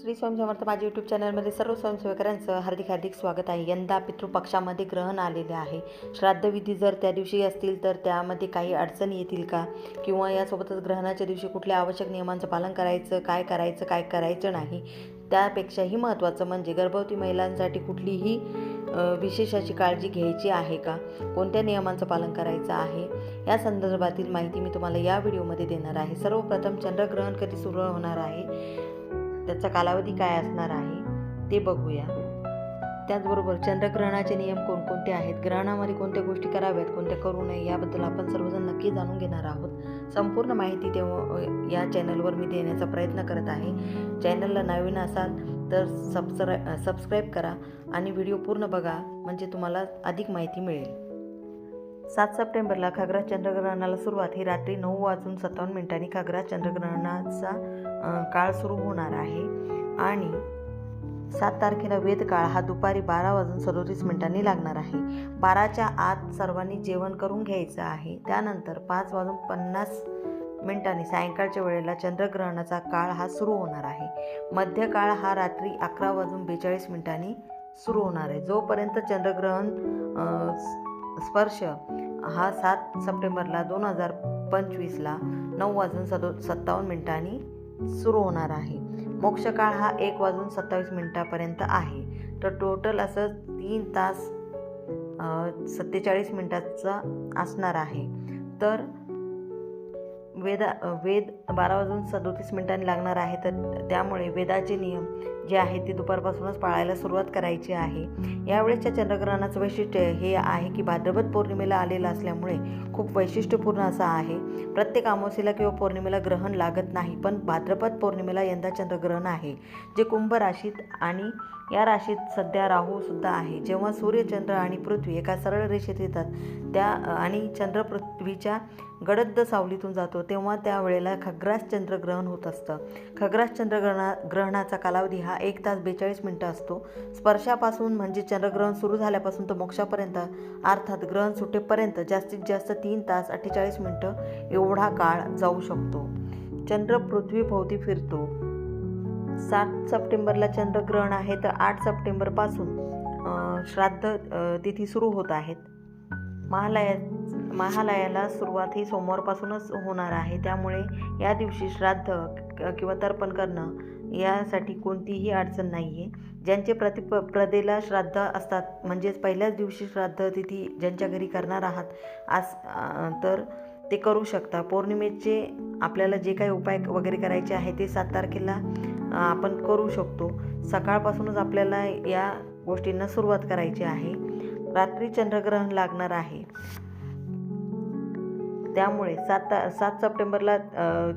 श्री स्वामी समर्थ माझ्या यूट्यूब चॅनलमध्ये सर्व स्वयंसेवकरांचं हार्दिक हार्दिक स्वागत आहे. यंदा पितृपक्षामध्ये ग्रहण आलेले आहे. श्राद्धविधी जर त्या दिवशी असतील तर त्यामध्ये काही अडचणी येतील का? किंवा यासोबतच ग्रहणाच्या दिवशी कुठल्या आवश्यक नियमांचं पालन करायचं काय करायचं काय करायचं नाही? त्यापेक्षाही महत्त्वाचं म्हणजे गर्भवती महिलांसाठी कुठलीही विशेष अशी काळजी घ्यायची आहे का? कोणत्या नियमांचं पालन करायचं आहे? या संदर्भातील माहिती मी तुम्हाला या व्हिडिओमध्ये देणार आहे. सर्वप्रथम चंद्रग्रहण कधी सुरू होणार आहे? त्याचा कालावधी काय असणार आहे ते बघूया. त्याचबरोबर चंद्रग्रहणाचे नियम कोणकोणते आहेत ग्रहणामध्ये कोणत्या गोष्टी कराव्यात कोणत्या करू नये याबद्दल आपण सर्वजण नक्की जाणून घेणार आहोत. संपूर्ण माहिती तेव्हा या चॅनलवर मी देण्याचा प्रयत्न करत आहे. चॅनलला नवीन असाल तर सबस्क्राय सबस्क्राईब करा आणि व्हिडिओ पूर्ण बघा म्हणजे तुम्हाला अधिक माहिती मिळेल. सात सप्टेंबरला खागरा चंद्रग्रहणाला सुरुवात. ही रात्री नऊ वाजून सत्तावन्न मिनिटांनी खागरा चंद्रग्रहणाचा काळ सुरू होणार आहे. आणि सात तारखेला वेदकाळ हा दुपारी बारा वाजून सदोतीस मिनिटांनी लागणार आहे. बाराच्या आत सर्वांनी जेवण करून घ्यायचं आहे. त्यानंतर पाच वाजून पन्नास मिनिटांनी सायंकाळच्या वेळेला चंद्रग्रहणाचा काळ हा सुरू होणार आहे. मध्यकाळ हा रात्री अकरा वाजून बेचाळीस मिनिटांनी सुरू होणार आहे. जोपर्यंत चंद्रग्रहण स्पर्श. हा सात सप्टेंबरला दोन हजार पंचवीसला नऊ वाजून सदो सत्तावन्न मिनिटांनी सुरू होणार आहे. मोक्षकाळ हा एक वाजून सत्तावीस मिनिटापर्यंत आहे. तर टोटल असं तीन तास सत्तेचाळीस मिनिटाचा असणार आहे. तर वेदा वेद बारा वाजून सदोतीस मिनिटांनी लागणार आहे. तर त्यामुळे वेदाचे नियम जे आहे ते दुपारपासूनच पाळायला सुरुवात करायची आहे. यावेळेसच्या चंद्रग्रहणाचं वैशिष्ट्य हे आहे की भाद्रपद पौर्णिमेला आलेलं असल्यामुळे खूप वैशिष्ट्यपूर्ण असं आहे. प्रत्येक अमावस्येला किंवा पौर्णिमेला ग्रहण लागत नाही पण भाद्रपद पौर्णिमेला यंदा चंद्रग्रहण आहे जे कुंभ राशीत आणि या राशीत सध्या राहूसुद्धा आहे. जेव्हा सूर्य चंद्र आणि पृथ्वी एका सरळ रेषेत येतात त्या आणि चंद्र पृथ्वीच्या गडद्द सावलीतून जातो तेव्हा त्यावेळेला खग्रास चंद्रग्रहण होत असतं. खग्रास चंद्रग्रहणा ग्रहणाचा कालावधी हा एक तास बेचाळीस मिनटं असतो. स्पर्शापासून म्हणजे चंद्रग्रहण सुरू झाल्यापासून तर मोक्षापर्यंत अर्थात ग्रहण सुटेपर्यंत जास्तीत जास्त तीन तास अठ्ठेचाळीस मिनटं एवढा काळ जाऊ शकतो. चंद्र पृथ्वीभोवती फिरतो. सात सप्टेंबरला चंद्रग्रहण आहे तर आठ सप्टेंबरपासून श्राद्ध तिथी सुरू होत आहेत. महालया महालयाला सुरुवात ही सोमवारपासूनच होणार आहे. त्यामुळे या दिवशी श्राद्ध किंवा तर्पण करणं यासाठी कोणतीही अडचण नाही आहे ज्यांचे प्रति प्रदेला श्राद्ध असतात म्हणजेच पहिल्याच दिवशी श्राद्ध तिथी ज्यांच्या घरी करणार आहात आज तर ते करू शकता. पौर्णिमेचे आपल्याला जे काही उपाय वगैरे करायचे आहे ते सात तारखेला आपण करू शकतो. सकाळपासूनच आपल्याला या गोष्टींना सुरुवात करायची आहे. रात्री चंद्रग्रहण लागणार आहे. त्यामुळे सात सात सप्टेंबरला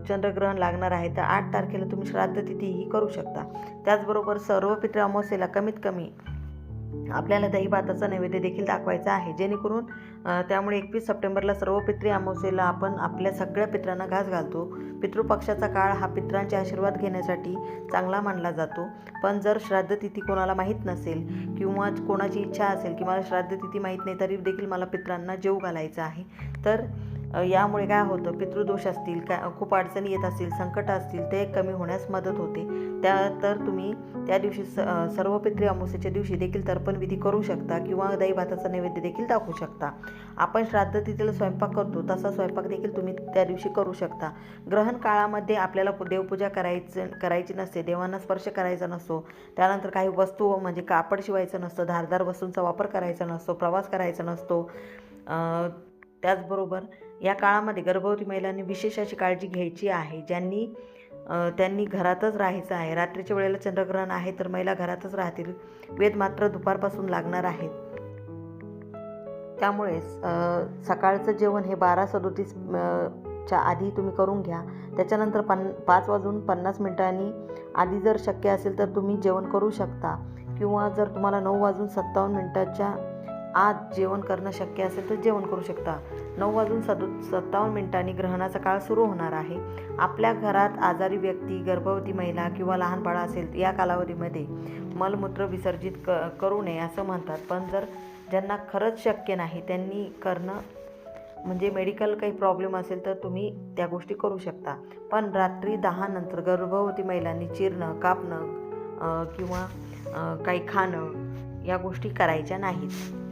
चंद्रग्रहण लागणार आहे. तर आठ तारखेला तुम्ही श्राद्ध तिथी ही करू शकता. त्याचबरोबर सर्व पितृ अमावस्येला कमीत कमी आपल्याला दही भाताचा नैवेद्य देखील दाखवायचा आहे. जेणेकरून त्यामुळे एकवीस सप्टेंबरला सर्व पितृ अमावस्येला आपण आपल्या सगळ्या पित्रांना घास घालतो. पितृपक्षाचा काळ हा पित्रांचे आशीर्वाद घेण्यासाठी चांगला मानला जातो. पण जर श्राद्ध तिथी कोणाला माहीत नसेल किंवा कोणाची इच्छा असेल की मला श्राद्ध तिथी माहीत नाही तरी देखील मला पित्रांना जेव घालायचा आहे. तर यामुळे काय होतं पितृदोष असतील काय खूप अडचणी येत असतील संकट असतील ते कमी होण्यास मदत होते. त्या तर तुम्ही त्या दिवशी स सर्व पितृ अमावस्येच्या दिवशी देखील तर्पण विधी करू शकता किंवा दही भाताचा नैवेद्य देखील दाखवू शकता. आपण श्राद्ध तिथीला स्वयंपाक करतो तसा स्वयंपाक देखील तुम्ही त्या दिवशी करू शकता. ग्रहण काळामध्ये आपल्याला पु- देवपूजा करायचं करायची नसते देवांना स्पर्श करायचा नसतो. त्यानंतर काही वस्तू म्हणजे कापड शिवायचं नसतं धारदार वस्तूंचा वापर करायचा नसतो प्रवास करायचा नसतो. त्याचबरोबर या काळामध्ये गर्भवती महिलांनी विशेष अशी काळजी घ्यायची आहे. ज्यांनी त्यांनी घरातच राहायचं आहे. रात्रीच्या वेळेला चंद्रग्रहण आहे तर महिला घरातच राहतील. वेद मात्र दुपारपासून लागणार आहेत. त्यामुळे सकाळचं जेवण हे बारा सदोतीस च्या आधी तुम्ही करून घ्या. त्याच्यानंतर पन पाच वाजून पन्नास मिनिटांनी आधी जर शक्य असेल तर तुम्ही जेवण करू शकता. किंवा जर तुम्हाला नऊ वाजून सत्तावन्न मिनिटाच्या आज जेवण करणं शक्य असेल तर जेवण करू शकता. नऊ वाजून सदु सत्तावन्न मिनिटांनी ग्रहणाचा काळ सुरू होणार आहे. आपल्या घरात आजारी व्यक्ती गर्भवती महिला किंवा लहान बाळ असेल या कालावधीमध्ये मलमूत्र विसर्जित क करू नये असं म्हणतात. पण जर ज्यांना खरंच शक्य नाही त्यांनी करणं म्हणजे मेडिकल काही प्रॉब्लेम असेल तर तुम्ही त्या गोष्टी करू शकता. पण रात्री दहा नंतर गर्भवती महिलांनी चिरणं कापणं किंवा काही खाणं या गोष्टी करायच्या नाहीत.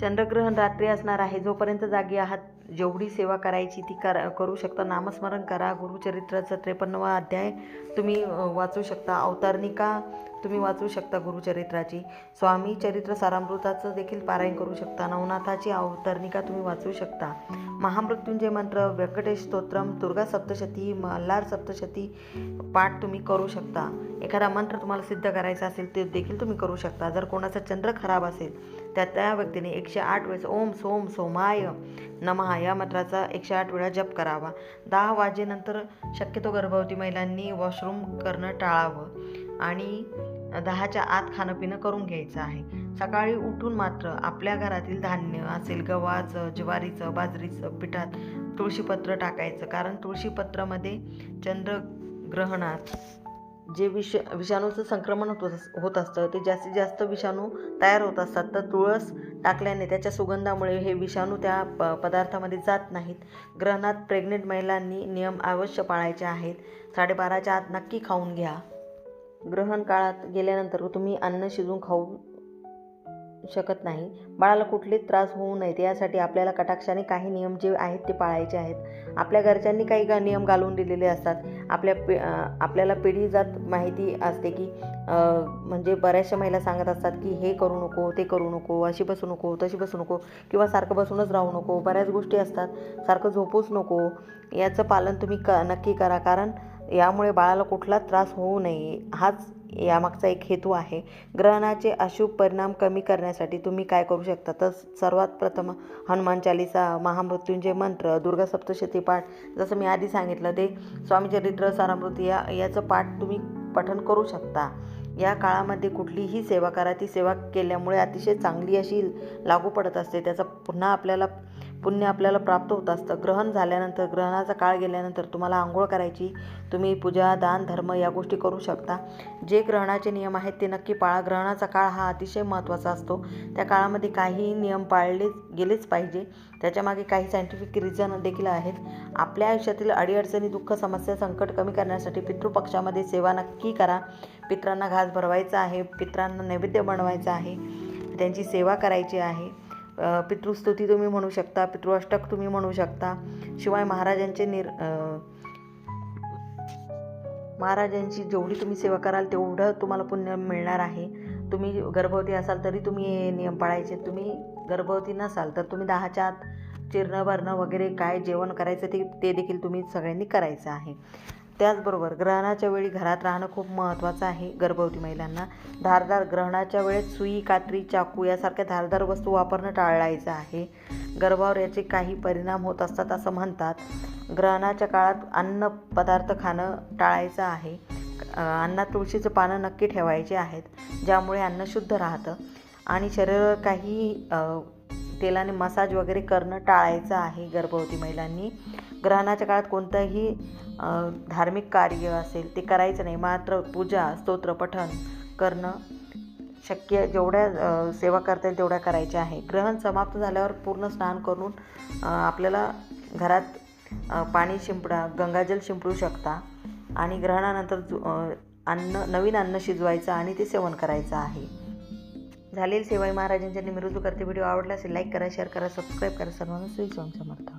चंद्रग्रहण रात्री असणार आहे. जोपर्यंत जागी आहात जेवढी सेवा करायची ती करा करू शकता. नामस्मरण करा. गुरुचरित्राचा त्रेपन्नवा अध्याय तुम्ही वाचू शकता. अवतारणिका तुम्ही वाचू शकता गुरुचरित्राची. स्वामी चरित्र सारामृताचं देखील पारायण करू शकता. नवनाथाची अवतरणिका तुम्ही वाचू शकता. महामृत्युंजय मंत्र व्यंकटेश स्तोत्रम दुर्गा सप्तशती मल्हार सप्तशती पाठ तुम्ही करू शकता. एखादा मंत्र तुम्हाला सिद्ध करायचा असेल ते देखील तुम्ही करू शकता. जर कोणाचा चंद्र खराब असेल त्या त्या व्यक्तीने एकशे आठ वेळेस ओम सोम सोमाय नमः या मंत्राचा एकशे आठ वेळा जप करावा. दहा वाजेनंतर शक्यतो गर्भवती महिलांनी वॉशरूम करणं टाळावं आणि दहाच्या आत खाणं पिणं करून घ्यायचं आहे. सकाळी उठून मात्र आपल्या घरातील धान्य असेल गव्हाचं ज्वारीचं बाजरीचं पिठात तुळशीपत्र टाकायचं. कारण तुळशीपत्रामध्ये चंद्रग्रहणात जे विष विषाणूचं संक्रमण होत होत असतं ते जास्तीत जास्त विषाणू तयार होत असतात. तर तुळस टाकल्याने त्याच्या सुगंधामुळे हे विषाणू त्या प पदार्थामध्ये जात नाहीत. ग्रहणात प्रेग्नेंट महिलांनी नियम अवश्य पाळायचे आहेत. साडेबाराच्या आत नक्की खाऊन घ्या. ग्रहण काळात गेल्यानंतर तुम्ही अन्न शिजवून खाऊ शकत नाही. बाळाला कुठलेच त्रास होऊ नयेत यासाठी आपल्याला कटाक्षाने काही नियम जे आहेत ते पाळायचे आहेत. आपल्या घरच्यांनी काही का नियम घालून दिलेले असतात. आपल्या पे आपल्याला पिढी जात माहिती असते की म्हणजे बऱ्याचशा महिला सांगत असतात की हे करू नको ते करू नको अशी बसू नको तशी बसू नको किंवा सारखं बसूनच राहू नको. बऱ्याच गोष्टी असतात. सारखं झोपूच नको. याचं पालन तुम्ही क नक्की करा. कारण यामुळे बाळाला कुठला त्रास होऊ नये. हाच यामागचा एक हेतू आहे. ग्रहणाचे अशुभ परिणाम कमी करण्यासाठी तुम्ही काय करू शकता? तर सर्वात प्रथम हनुमान चालिसा महामृत्युंजय मंत्र दुर्गा सप्तशती पाठ. जसं मी आधी सांगितलं ते स्वामी सारामृती या याचं पाठ तुम्ही पठन करू शकता. या काळामध्ये कुठलीही सेवा करा. ती सेवा केल्यामुळे अतिशय चांगली अशी लागू पडत असते. त्याचा पुन्हा आपल्याला पुण्य आपल्याला प्राप्त होत असतं. ग्रहण झाल्यानंतर ग्रहणाचा काळ गेल्यानंतर तुम्हाला आंघोळ करायची. तुम्ही पूजा दान धर्म या गोष्टी करू शकता. जे ग्रहणाचे नियम आहेत ते नक्की पाळा. ग्रहणाचा काळ हा अतिशय महत्त्वाचा असतो. त्या काळामध्ये काही नियम पाळले गेलेच पाहिजे. त्याच्यामागे काही सायंटिफिक रिझन देखील आहेत. आपल्या आयुष्यातील अडीअडचणी दुःख समस्या संकट कमी करण्यासाठी पितृपक्षामध्ये सेवा नक्की करा. पित्रांना घास भरवायचा आहे. पित्रांना नैवेद्य बनवायचा आहे. त्यांची सेवा करायची आहे. पितृस्तुती तुम्ही म्हणू शकता पितृअष्टक तुम्ही म्हणू शकता. शिवाय महाराजांचे निर महाराजांची जेवढी तुम्ही सेवा कराल तेवढं तुम्हाला पुण्य मिळणार आहे. तुम्ही गर्भवती असाल तरी तुम्ही हे नियम पाळायचे. तुम्ही गर्भवती नसाल तर तुम्ही दहाच्या आत चिरणं भरणं वगैरे काय जेवण करायचं ते ते देखील तुम्ही सगळ्यांनी करायचं आहे. त्याचबरोबर ग्रहणाच्या वेळी घरात राहणं खूप महत्त्वाचं आहे. गर्भवती महिलांना धारदार ग्रहणाच्या वेळेत सुई कात्री चाकू यासारख्या धारदार वस्तू वापरणं टाळायचं आहे. गर्भावर याचे काही परिणाम होत असतात असं म्हणतात. ग्रहणाच्या काळात अन्न पदार्थ खाणं टाळायचं आहे. अन्नात तुळशीचं पानं नक्की ठेवायचे आहेत ज्यामुळे अन्न शुद्ध राहतं. आणि शरीरावर काही तेलाने मसाज वगैरे करणं टाळायचं आहे गर्भवती महिलांनी. ग्रहणाच्या काळात कोणतंही धार्मिक कार्य असेल ते करायचं नाही. मात्र पूजा स्तोत्र पठण करणं शक्य जेवढ्या सेवा करता येईल तेवढ्या करायच्या आहे. ग्रहण समाप्त झाल्यावर पूर्ण स्नान करून आपल्याला घरात पाणी शिंपडा गंगाजल शिंपडू शकता आणि ग्रहणानंतर जु- अन्न नवीन अन्न शिजवायचं आणि ते सेवन करायचं आहे. झालेली सेवाई महाराजांच्या निमरुजू करते. व्हिडिओ आवडला असेल लाईक करा शेअर करा सबस्क्राईब करा. सर्वांना श्री स्वामी समर्थ.